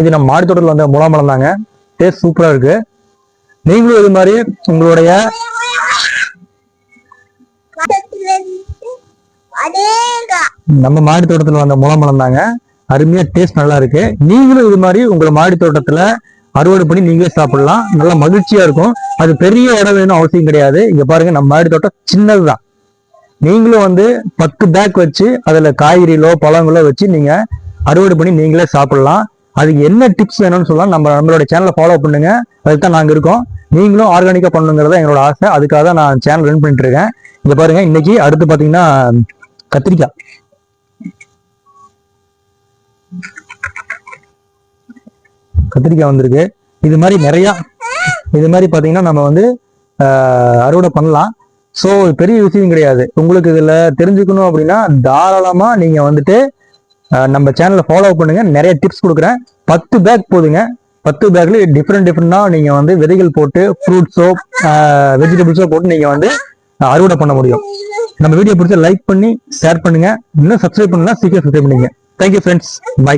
இது நம்ம மாடி தோட்டத்தில் வந்த முலாம்பழம் தாங்க டேஸ்ட் சூப்பராக இருக்கு. நீங்களும் இது மாதிரி உங்களுடைய நம்ம மாடி தோட்டத்தில் வந்த முலாம்பழம் தாங்க அருமையா டேஸ்ட் நல்லா இருக்கு. நீங்களும் இது மாதிரி உங்களை மாடி தோட்டத்துல அறுவடை பண்ணி நீங்களே சாப்பிடலாம். நல்லா மகிழ்ச்சியா இருக்கும். அது பெரிய இடம் வேணும் அவசியம் கிடையாது. இங்க பாருங்க நம்ம மாடி தோட்டம் சின்னதுதான். நீங்களும் வந்து பத்து பேக் வச்சு அதுல காய்கறிகளோ பழங்களோ வச்சு நீங்க அறுவடை பண்ணி நீங்களே சாப்பிடலாம். அதுக்கு என்ன டிப்ஸ் வேணும்னு சொல்லலாம் நம்ம நம்மளோட சேனலை ஃபாலோ பண்ணுங்க. அதுக்கு தான் இருக்கோம். நீங்களும் ஆர்கானிக்காக பண்ணுங்கிறத எங்களோட ஆசை. அதுக்காக தான் நான் சேனல் ரன் பண்ணிட்டு இருக்கேன். இங்கே பாருங்க இன்னைக்கு அடுத்து பார்த்தீங்கன்னா கத்திரிக்காய். கத்திரிக்காய் வந்திருக்கு. இது மாதிரி நிறையா இது மாதிரி பார்த்தீங்கன்னா நம்ம வந்து அறுவடை பண்ணலாம். ஸோ பெரிய விஷயம் கிடையாது. உங்களுக்கு இதில் தெரிஞ்சுக்கணும் அப்படின்னா தாராளமாக நீங்கள் வந்துட்டு நம்ம சேனலை ஃபாலோ பண்ணுங்கள் நிறைய டிப்ஸ் கொடுக்குறேன். பத்து பேக் போதுங்க. பத்து பேக்ல டிஃப்ரெண்ட் டிஃப்ரெண்டா நீங்க வந்து விதைகள் போட்டு ஃப்ரூட்ஸோ வெஜிடபிள்ஸோ போட்டு நீங்க வந்து அறுவடை பண்ண முடியும். நம்ம வீடியோ பிடிச்ச லைக் பண்ணி ஷேர் பண்ணுங்க. இன்னும் சப்ஸ்கிரைப் பண்ணலாம் சீக்கிரம் சப்ஸ்கிரைப் பண்ணுங்க தேங்க்யூ ஃப்ரெண்ட்ஸ் பை